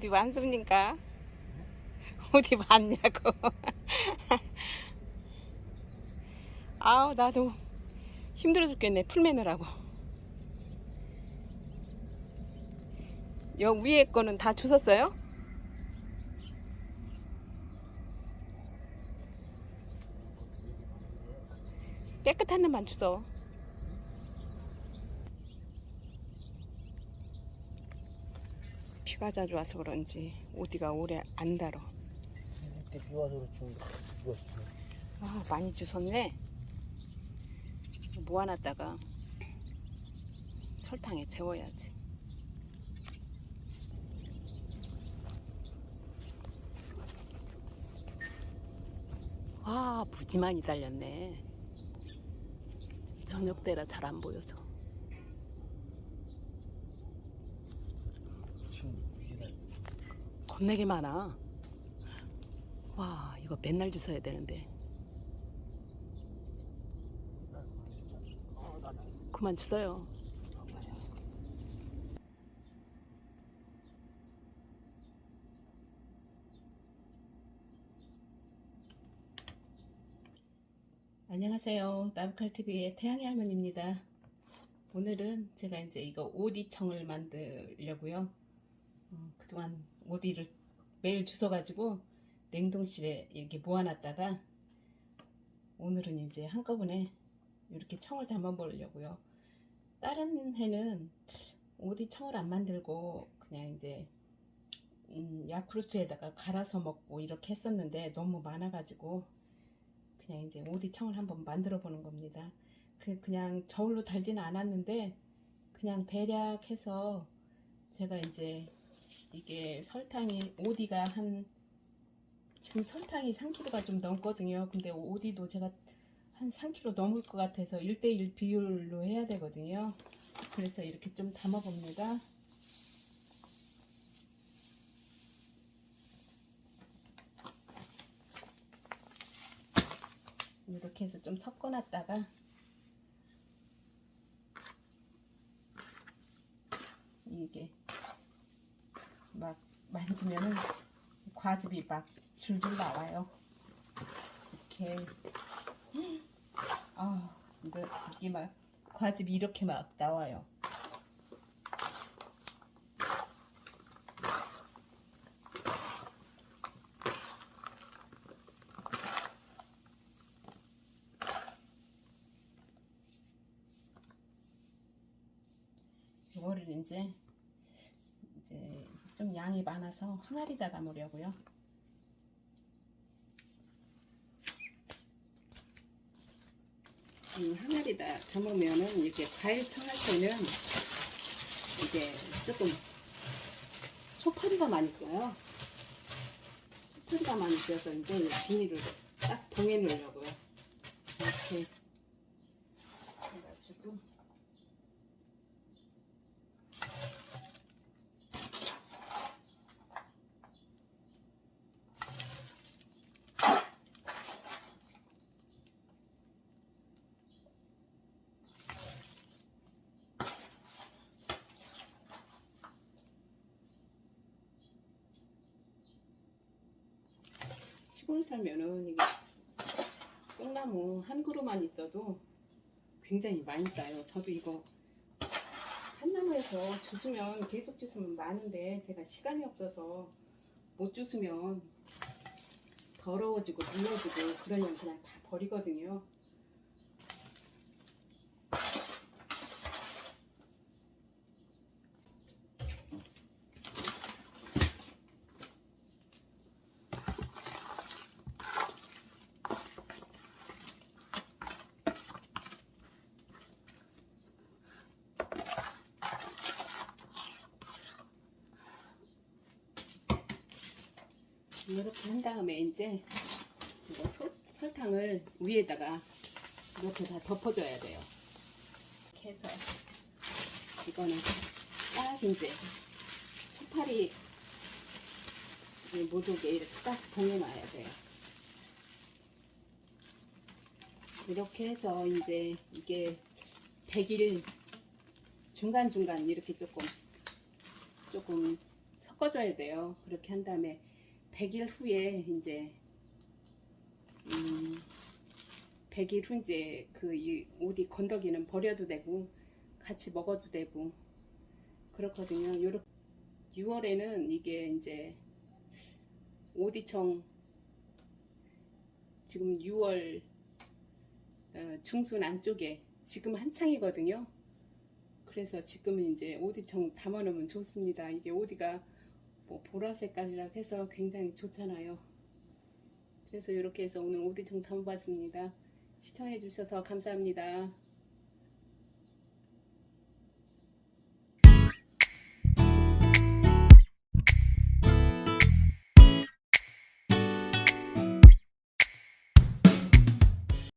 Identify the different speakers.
Speaker 1: 어디 왔습니까? 어디 왔냐고. 아우 나도 힘들어 죽겠네 풀 매느라고. 여 위에 거는 다 주웠어요? 깨끗한 데만 주워. 비가 자주 와서 그런지 어디가 오래 안 달어.
Speaker 2: 이때 비 와서 그렇지
Speaker 1: 아 많이 주웠네. 모아놨다가 설탕에 재워야지. 와 무지 많이 달렸네. 저녁 때라 잘 안 보여서.
Speaker 2: 지금 이날
Speaker 1: 겁나게 많아. 와 이거 맨날 주워야 되는데 그만 주세요. 안녕하세요. 나부칼TV의 태양의 할머니입니다. 오늘은 제가 이제 이거 오디청을 만들려고요. 어, 그동안 오디를 매일 주워가지고 냉동실에 이렇게 모아놨다가 오늘은 이제 한꺼번에 이렇게 청을 담아 보려고요. 다른 해는 오디 청을 안 만들고 그냥 이제 음, 야쿠르트에다가 갈아서 먹고 이렇게 했었는데 너무 많아가지고 그냥 이제 오디 청을 한번 만들어 보는 겁니다. 그 그냥 저울로 달지는 않았는데 그냥 대략 해서 제가 이제 이게 설탕이 오디가 한 지금 설탕이 3kg가 좀 넘거든요. 근데 오디도 제가 한 3kg 넘을 것 같아서 1대1 비율로 해야 되거든요. 그래서 이렇게 좀 담아 봅니다. 이렇게 해서 좀 섞어놨다가 이게 막 만지면은 과즙이 막 줄줄 나와요. 이렇게 아 이거 이게 막 과즙이 이렇게 막 나와요. 이거를 이제 좀 양이 많아서 항아리 다 담으려고요. 이 항아리다 담으면은 이렇게 과일 청할 때는 이게 조금 소파리가 많이 껴요. 소파리가 많이 껴서 이제 이 비닐을 딱 봉해 놓으려고요. 이렇게 해가지고 시골 살면은 이게 뽕나무 한 그루만 있어도 굉장히 많이 따요. 저도 이거 한 나무에서 주스면 계속 주스면 많은데 제가 시간이 없어서 못 주스면 더러워지고 물러지고 그러면 그냥 다 버리거든요. 이렇게 한 다음에 이제 이거 소- 설탕을 위에다가 이렇게 다 덮어줘야 돼요. 이렇게 해서 이거는 딱 이제 초파리 못 오게 이렇게 딱 봉해놔야 돼요. 이렇게 해서 이제 이게 100일 중간중간 이렇게 조금 조금 섞어줘야 돼요. 그렇게 한 다음에 100일 후에 이제 음, 100일 후 이제 그 이 오디 건더기는 버려도 되고 같이 먹어도 되고 그렇거든요. 요렇게 6월에는 이게 이제 오디청 지금 6월 어, 중순 안쪽에 지금 한창이거든요. 그래서 지금은 이제 오디청 담아놓으면 좋습니다. 이게 오디가 뭐 보라 색깔이라 해서 굉장히 좋잖아요. 그래서 이렇게 해서 오늘 오디청 담아봤습니다. 시청해주셔서 감사합니다.